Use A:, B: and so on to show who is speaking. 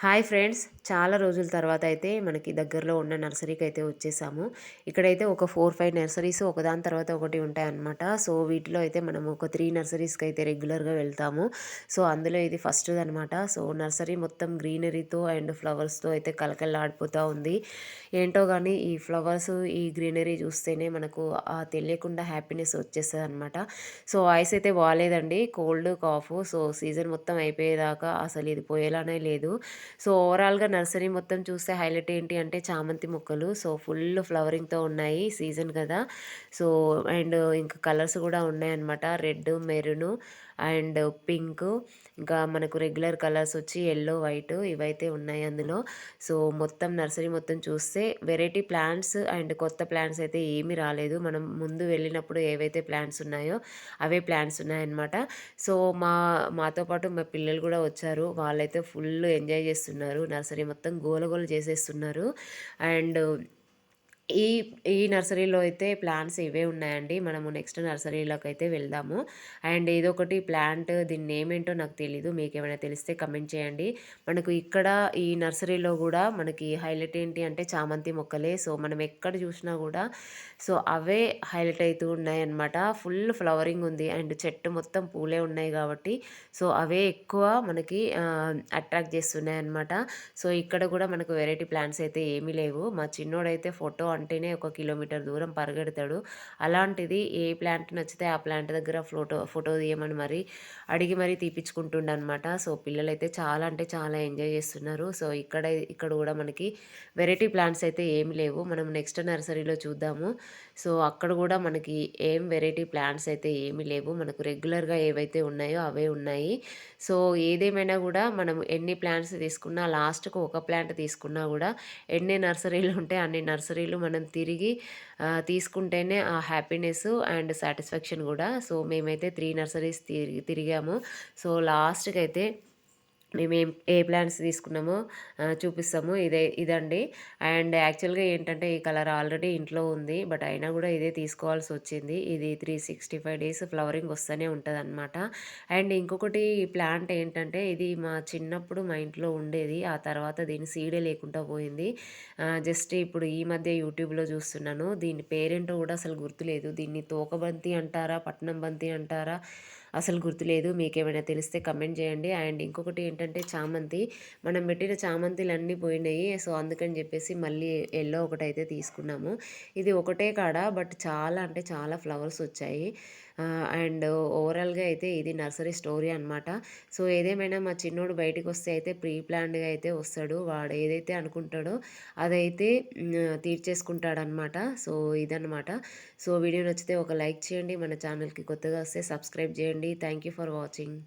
A: Hi friends, చాలా రోజుల తర్వాత అయితే మనకి దగ్గరలో ఉన్న నర్సరీకి అయితే వచ్చేసాము. ఇక్కడైతే ఒక ఫోర్ ఫైవ్ నర్సరీస్ ఒకదాని తర్వాత ఒకటి ఉంటాయన్నమాట. సో వీటిలో అయితే మనం ఒక త్రీ నర్సరీస్కి అయితే రెగ్యులర్గా వెళ్తాము. సో అందులో ఇది ఫస్ట్ అనమాట సో నర్సరీ మొత్తం గ్రీనరీతో అండ్ ఫ్లవర్స్తో అయితే కలకల్లాడిపోతూ ఉంది. ఏంటో కానీ ఈ ఫ్లవర్స్ ఈ గ్రీనరీ చూస్తేనే మనకు ఆ తెలియకుండా హ్యాపీనెస్ వచ్చేస్తుంది అనమాట సో వాయిస్ అయితే బాగాలేదండి. Cold cough. సో సీజన్ మొత్తం అయిపోయేదాకా అసలు ఇది పోయేలానే లేదు. సో ఓవరాల్గా నర్సరీ మొత్తం చూస్తే హైలైట్ ఏంటి అంటే చామంతి మొక్కలు. సో ఫుల్ ఫ్లవరింగ్తో ఉన్నాయి సీజన్ కదా. సో అండ్ ఇంకా కలర్స్ కూడా ఉన్నాయన్నమాట. Red maroon and pink. ఇంకా మనకు రెగ్యులర్ కలర్స్ వచ్చి ఎల్లో వైట్ ఇవైతే ఉన్నాయి అందులో. సో మొత్తం నర్సరీ మొత్తం చూస్తే వెరైటీ ప్లాంట్స్ అండ్ కొత్త ప్లాంట్స్ అయితే ఏమీ రాలేదు. మనం ముందు వెళ్ళినప్పుడు ఏవైతే ప్లాంట్స్ ఉన్నాయో అవే ప్లాంట్స్ ఉన్నాయన్నమాట. సో మా మాతో పాటు మా పిల్లలు కూడా వచ్చారు. వాళ్ళైతే ఫుల్ ఎంజాయ్ చేస్తున్నారు. నర్సరీ మొత్తం గోలగోల చేసేస్తున్నారు. అండ్ ఈ ఈ నర్సరీలో అయితే ప్లాంట్స్ ఇవే ఉన్నాయండి. మనము నెక్స్ట్ నర్సరీలోకి అయితే వెళ్దాము. అండ్ ఇదొకటి ప్లాంట్ దీని నేమ్ ఏంటో నాకు తెలీదు. మీకు ఏమైనా తెలిస్తే కమెంట్ చేయండి. మనకు ఇక్కడ ఈ నర్సరీలో కూడా మనకి హైలైట్ ఏంటి అంటే చామంతి మొక్కలే. సో మనం ఎక్కడ చూసినా కూడా సో అవే హైలైట్ అవుతూ ఉన్నాయి అన్నమాట ఫుల్ ఫ్లవరింగ్ ఉంది. అండ్ చెట్టు మొత్తం పూలే ఉన్నాయి కాబట్టి సో అవే ఎక్కువ మనకి అట్రాక్ట్ చేస్తున్నాయి అనమాట సో ఇక్కడ కూడా మనకు వెరైటీ ప్లాంట్స్ అయితే ఏమీ లేవు. మా చిన్నోడైతే ఫోటో అంటేనే ఒక కిలోమీటర్ దూరం పరిగెడతాడు. అలాంటిది ఏ ప్లాంట్ నచ్చితే ఆ ప్లాంట్ దగ్గర ఫోటో ఫోటో తీయమని మరి అడిగి మరీ తీపించుకుంటుండనమాట సో పిల్లలైతే చాలా అంటే చాలా ఎంజాయ్ చేస్తున్నారు. సో ఇక్కడ ఇక్కడ కూడా మనకి వెరైటీ ప్లాంట్స్ అయితే ఏమి లేవు. మనం నెక్స్ట్ నర్సరీలో చూద్దాము. సో అక్కడ కూడా మనకి ఏం వెరైటీ ప్లాంట్స్ అయితే ఏమీ లేవు. మనకు రెగ్యులర్గా ఏవైతే ఉన్నాయో అవే ఉన్నాయి. సో ఏదేమైనా కూడా మనం ఎన్ని ప్లాంట్స్ తీసుకున్నా లాస్ట్కు ఒక ప్లాంట్ తీసుకున్నా కూడా ఎన్ని నర్సరీలు ఉంటే అన్ని నర్సరీలు మనం తిరిగి తీసుకుంటేనే ఆ హ్యాపీనెస్ అండ్ సాటిస్ఫాక్షన్ కూడా. సో మేమైతే త్రీ నర్సరీస్ తిరిగి తిరిగాము. సో లాస్ట్కి అయితే మేము ఏం ఏ ప్లాన్స్ తీసుకున్నామో చూపిస్తాము. ఇదే ఇదండి. అండ్ యాక్చువల్గా ఏంటంటే ఈ కలర్ ఆల్రెడీ ఇంట్లో ఉంది. బట్ అయినా కూడా ఇదే తీసుకోవాల్సి వచ్చింది. ఇది three sixty five days flowering వస్తూనే ఉంటుంది అనమాట అండ్ ఇంకొకటి ప్లాంట్ ఏంటంటే ఇది మా చిన్నప్పుడు మా ఇంట్లో ఉండేది. ఆ తర్వాత దీని సీడే లేకుండా పోయింది. జస్ట్ ఇప్పుడు ఈ మధ్య యూట్యూబ్లో చూస్తున్నాను. దీని పేరేంటో కూడా అసలు గుర్తులేదు. దీన్ని తోకబంతి అంటారా పట్నం బంతి అంటారా అసలు గుర్తులేదు. మీకేమైనా తెలిస్తే కమెంట్ చేయండి. అండ్ ఇంకొకటి ఏంటంటే చామంతి మనం పెట్టిన చామంతిలు అన్నీ పోయినాయి. సో అందుకని చెప్పేసి మళ్ళీ ఎల్లో ఒకటైతే తీసుకున్నాము. ఇది ఒకటే కాడ బట్ చాలా అంటే చాలా ఫ్లవర్స్ వచ్చాయి. అండ్ ఓవరాల్గా అయితే ఇది నర్సరీ స్టోరీ అనమాట సో ఏదేమైనా మా చిన్నోడు బయటకు వస్తే అయితే ప్రీ ప్లాన్డ్గా అయితే వస్తాడు. వాడు ఏదైతే అనుకుంటాడో అదైతే తీర్చేసుకుంటాడనమాట సో ఇదనమాట సో వీడియో నచ్చితే ఒక లైక్ చేయండి. మన ఛానల్కి కొత్తగా వస్తే సబ్స్క్రైబ్ చేయండి. Thank you for watching.